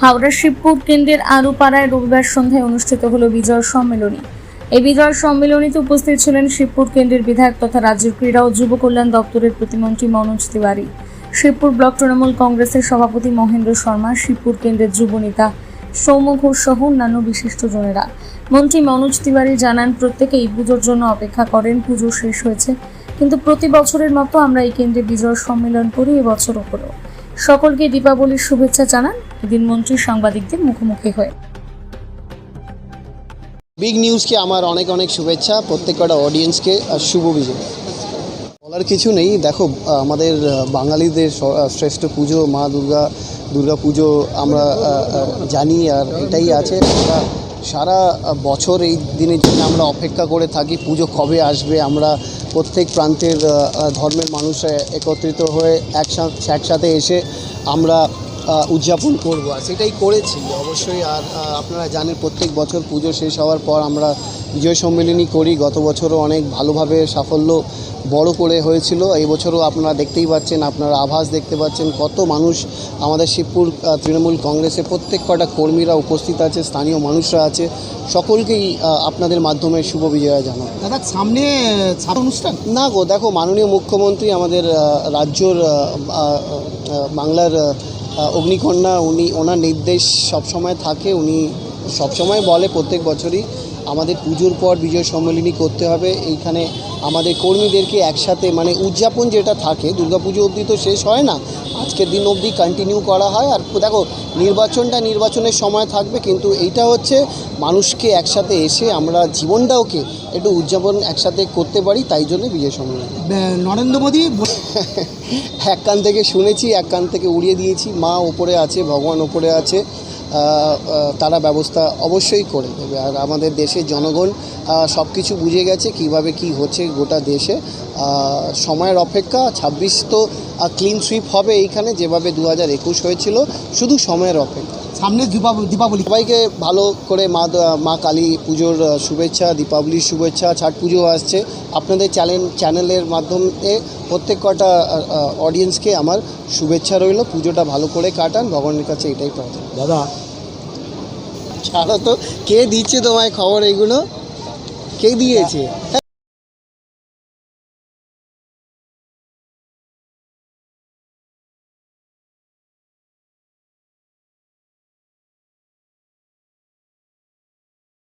হাওড়ার শিবপুর কেন্দ্রের আরুপাড়ায় রবিবার সন্ধ্যায় অনুষ্ঠিত হলো বিজয় সম্মেলনী। এই বিজয় সম্মেলনীতে উপস্থিত ছিলেন শিবপুর কেন্দ্রের বিধায়ক তথা রাজ্যের ক্রীড়া ও যুব কল্যাণ দপ্তরের প্রতিমন্ত্রী মনোজ তিওয়ারি, শিবপুর ব্লক তৃণমূল কংগ্রেসের সভাপতি মহেন্দ্র শর্মা, শিবপুর কেন্দ্রের যুব নেতা সৌম্য ঘোষ সহ অন্যান্য বিশিষ্টজনেরা মন্ত্রী মনোজ তিওয়ারি জানান, প্রত্যেকেই পুজোর জন্য অপেক্ষা করেন, পুজো শেষ হয়েছে। কিন্তু প্রতি বছরের মতো আমরা এই কেন্দ্রে বিজয় সম্মেলন করি এবছরও হলো সকলকে দীপাবলির শুভেচ্ছা জানান এদিন মন্ত্রী সাংবাদিকদের মুখোমুখি হয়ে। বিগ নিউজকে আমার অনেক অনেক শুভেচ্ছা প্রত্যেক কটা অডিয়েন্সকে আর শুভ বিজয়। বলার কিছু নেই, দেখো, আমাদের বাঙালিদের শ্রেষ্ঠ পুজো, মা দুর্গা দুর্গা পুজো আমরা জানি আর এটাই আছে। আমরা সারা বছর এই দিনের জন্য আমরা অপেক্ষা করে থাকি, পুজো কবে আসবে? আমরা প্রত্যেক প্রান্তের ধর্মের মানুষরা একত্রিত হয়ে একসাথে একসাথে এসে আমরা উদযাপন করব আর সেটাই করেছি। অবশ্যই আর আপনারা জানেন প্রত্যেক বছর পুজো শেষ হওয়ার পর আমরা বিজয় সম্মেলনী করি। গত বছরও অনেক ভালোভাবে সাফল্য বড় করে হয়েছিল। এই বছরও আপনারা দেখতেই পাচ্ছেন আপনারা আভাস দেখতে পাচ্ছেন কত মানুষ আমাদের শিবপুর তৃণমূল কংগ্রেসে প্রত্যেক কটা কর্মীরা উপস্থিত আছে স্থানীয় মানুষরা আছে। সকলকেই আপনাদের মাধ্যমে শুভ বিজয়া জানাব। দাদা সামনে অনুষ্ঠান? না গো দেখো মাননীয় মুখ্যমন্ত্রী আমাদের রাজ্যর বাংলার অগ্নিকন্যা, উনি, ওনার নির্দেশ সবসময় থাকে, উনি সবসময় বলে প্রত্যেক বছরই, আমাদের পুজোর পর বিজয় সম্মেলনী করতে হবে, এইখানে আমাদের কর্মীদেরকে একসাথে মানে উদযাপন যেটা থাকে দুর্গাপুজো অবধি তো শেষ হয় না আজকের দিন অবধি কন্টিনিউ করা হয়। আর দেখো নির্বাচনটা নির্বাচনের সময় থাকবে কিন্তু এইটা হচ্ছে মানুষকে একসাথে এসে আমরা জীবনটাওকে একটু উদযাপন একসাথে করতে পারি তাই জন্য বিজয় সম্মেলন। নরেন্দ্র মোদী? এক কান থেকে শুনেছি এক কান থেকে উড়িয়ে দিয়েছি। মা ওপরে আছে ভগবান ওপরে আছে। তারা ব্যবস্থা অবশ্যই করে দেবে। আর আমাদের দেশের জনগণ সব কিছু বুঝে গেছে কীভাবে কি হচ্ছে গোটা দেশে। সময়ের অপেক্ষা ছাব্বিশ তো ক্লিন সুইপ হবে এইখানে যেভাবে দু হাজার একুশ হয়েছিল শুধু সময়ের অপেক্ষা। সামনে দীপাবলি দীপাবলি। সবাইকে ভালো করে মা মা কালী পুজোর শুভেচ্ছা দীপাবলির শুভেচ্ছা ছট পুজো আসছে। আপনাদের চ্যানেল চ্যানেলের মাধ্যমে প্রত্যেক কটা অডিয়েন্সকে আমার শুভেচ্ছা রইল। পুজোটা ভালো করে কাটান ভগবানের কাছে এটাই প্রার্থনা। দাদা ছাড়া তো। কে দিচ্ছে তোমায় খবর এগুলো? কে দিয়েছে?